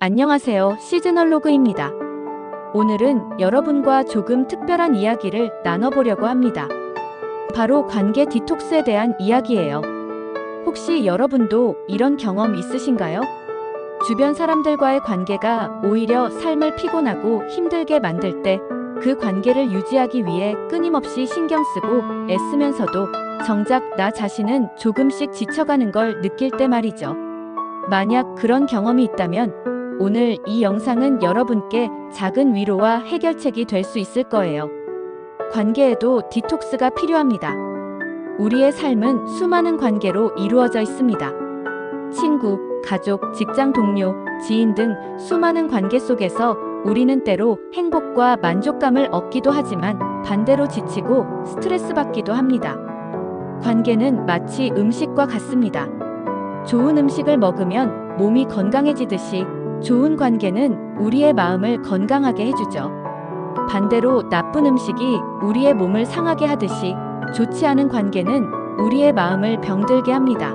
안녕하세요. 시즈널 로그입니다. 오늘은 여러분과 조금 특별한 이야기를 나눠보려고 합니다. 바로 관계 디톡스에 대한 이야기예요. 혹시 여러분도 이런 경험 있으신가요? 주변 사람들과의 관계가 오히려 삶을 피곤하고 힘들게 만들 때 그 관계를 유지하기 위해 끊임없이 신경 쓰고 애쓰면서도 정작 나 자신은 조금씩 지쳐가는 걸 느낄 때 말이죠. 만약 그런 경험이 있다면 오늘 이 영상은 여러분께 작은 위로와 해결책이 될 수 있을 거예요. 관계에도 디톡스가 필요합니다. 우리의 삶은 수많은 관계로 이루어져 있습니다. 친구, 가족, 직장 동료, 지인 등 수많은 관계 속에서 우리는 때로 행복과 만족감을 얻기도 하지만 반대로 지치고 스트레스 받기도 합니다. 관계는 마치 음식과 같습니다. 좋은 음식을 먹으면 몸이 건강해지듯이 좋은 관계는 우리의 마음을 건강하게 해주죠. 반대로 나쁜 음식이 우리의 몸을 상하게 하듯이 좋지 않은 관계는 우리의 마음을 병들게 합니다.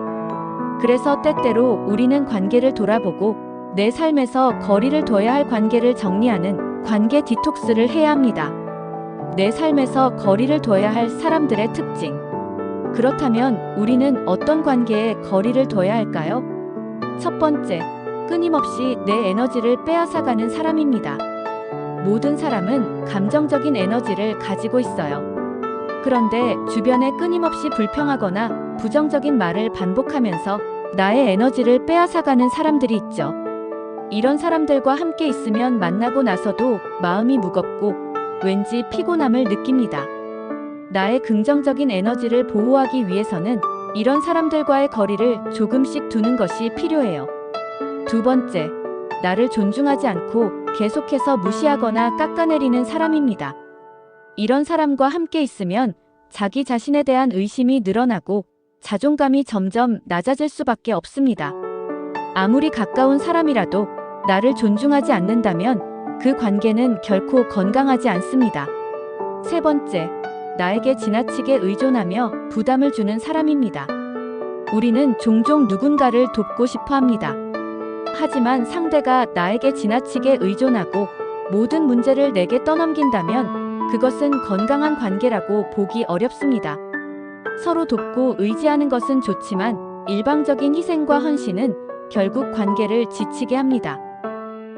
그래서 때때로 우리는 관계를 돌아보고 내 삶에서 거리를 둬야 할 관계를 정리하는 관계 디톡스를 해야 합니다. 내 삶에서 거리를 둬야 할 사람들의 특징. 그렇다면 우리는 어떤 관계에 거리를 둬야 할까요? 첫 번째, 끊임없이 내 에너지를 빼앗아가는 사람입니다. 모든 사람은 감정적인 에너지를 가지고 있어요. 그런데 주변에 끊임없이 불평하거나 부정적인 말을 반복하면서 나의 에너지를 빼앗아가는 사람들이 있죠. 이런 사람들과 함께 있으면 만나고 나서도 마음이 무겁고 왠지 피곤함을 느낍니다. 나의 긍정적인 에너지를 보호하기 위해서는 이런 사람들과의 거리를 조금씩 두는 것이 필요해요. 두 번째, 나를 존중하지 않고 계속해서 무시하거나 깎아내리는 사람입니다. 이런 사람과 함께 있으면 자기 자신에 대한 의심이 늘어나고 자존감이 점점 낮아질 수밖에 없습니다. 아무리 가까운 사람이라도 나를 존중하지 않는다면 그 관계는 결코 건강하지 않습니다. 세 번째, 나에게 지나치게 의존하며 부담을 주는 사람입니다. 우리는 종종 누군가를 돕고 싶어 합니다. 하지만 상대가 나에게 지나치게 의존하고 모든 문제를 내게 떠넘긴다면 그것은 건강한 관계라고 보기 어렵습니다. 서로 돕고 의지하는 것은 좋지만 일방적인 희생과 헌신은 결국 관계를 지치게 합니다.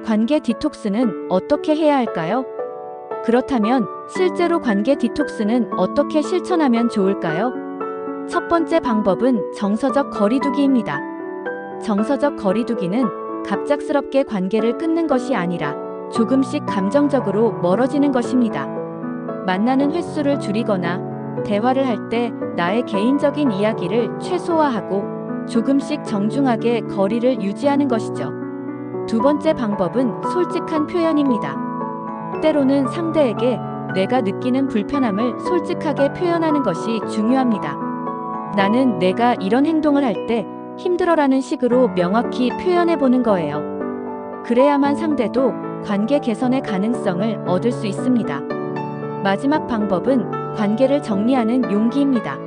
관계 디톡스는 어떻게 해야 할까요? 그렇다면 실제로 관계 디톡스는 어떻게 실천하면 좋을까요? 첫 번째 방법은 정서적 거리두기입니다. 정서적 거리두기는 갑작스럽게 관계를 끊는 것이 아니라 조금씩 감정적으로 멀어지는 것입니다. 만나는 횟수를 줄이거나 대화를 할 때 나의 개인적인 이야기를 최소화하고 조금씩 정중하게 거리를 유지하는 것이죠. 두 번째 방법은 솔직한 표현입니다. 때로는 상대에게 내가 느끼는 불편함을 솔직하게 표현하는 것이 중요합니다. 나는 내가 이런 행동을 할때 힘들어라는 식으로 명확히 표현해 보는 거예요. 그래야만 상대도 관계 개선의 가능성을 얻을 수 있습니다. 마지막 방법은 관계를 정리하는 용기입니다.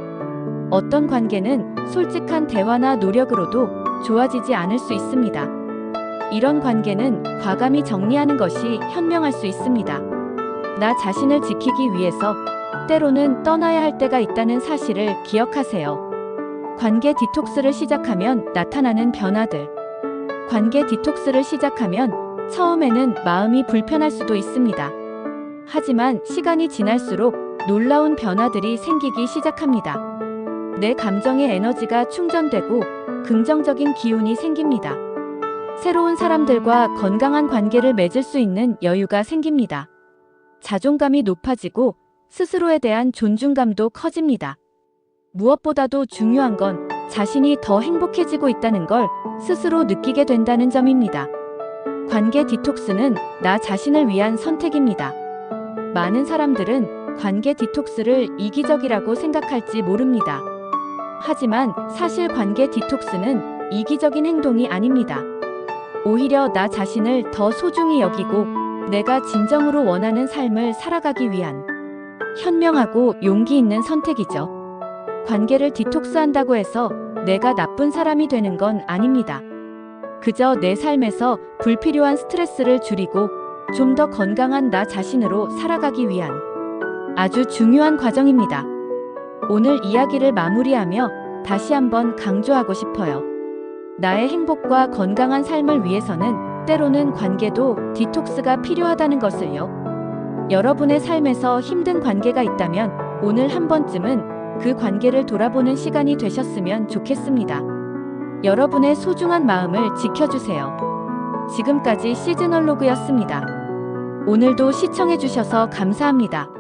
어떤 관계는 솔직한 대화나 노력으로도 좋아지지 않을 수 있습니다. 이런 관계는 과감히 정리하는 것이 현명할 수 있습니다. 나 자신을 지키기 위해서 때로는 떠나야 할 때가 있다는 사실을 기억하세요. 관계 디톡스를 시작하면 나타나는 변화들. 관계 디톡스를 시작하면 처음에는 마음이 불편할 수도 있습니다. 하지만 시간이 지날수록 놀라운 변화들이 생기기 시작합니다. 내 감정의 에너지가 충전되고 긍정적인 기운이 생깁니다. 새로운 사람들과 건강한 관계를 맺을 수 있는 여유가 생깁니다. 자존감이 높아지고 스스로에 대한 존중감도 커집니다. 무엇보다도 중요한 건 자신이 더 행복해지고 있다는 걸 스스로 느끼게 된다는 점입니다. 관계 디톡스는 나 자신을 위한 선택입니다. 많은 사람들은 관계 디톡스를 이기적이라고 생각할지 모릅니다. 하지만 사실 관계 디톡스는 이기적인 행동이 아닙니다. 오히려 나 자신을 더 소중히 여기고 내가 진정으로 원하는 삶을 살아가기 위한 현명하고 용기 있는 선택이죠. 관계를 디톡스한다고 해서 내가 나쁜 사람이 되는 건 아닙니다. 그저 내 삶에서 불필요한 스트레스를 줄이고 좀 더 건강한 나 자신으로 살아가기 위한 아주 중요한 과정입니다. 오늘 이야기를 마무리하며 다시 한번 강조하고 싶어요. 나의 행복과 건강한 삶을 위해서는 때로는 관계도 디톡스가 필요하다는 것을요. 여러분의 삶에서 힘든 관계가 있다면 오늘 한 번쯤은 그 관계를 돌아보는 시간이 되셨으면 좋겠습니다. 여러분의 소중한 마음을 지켜주세요. 지금까지 시즈널로그였습니다. 오늘도 시청해주셔서 감사합니다.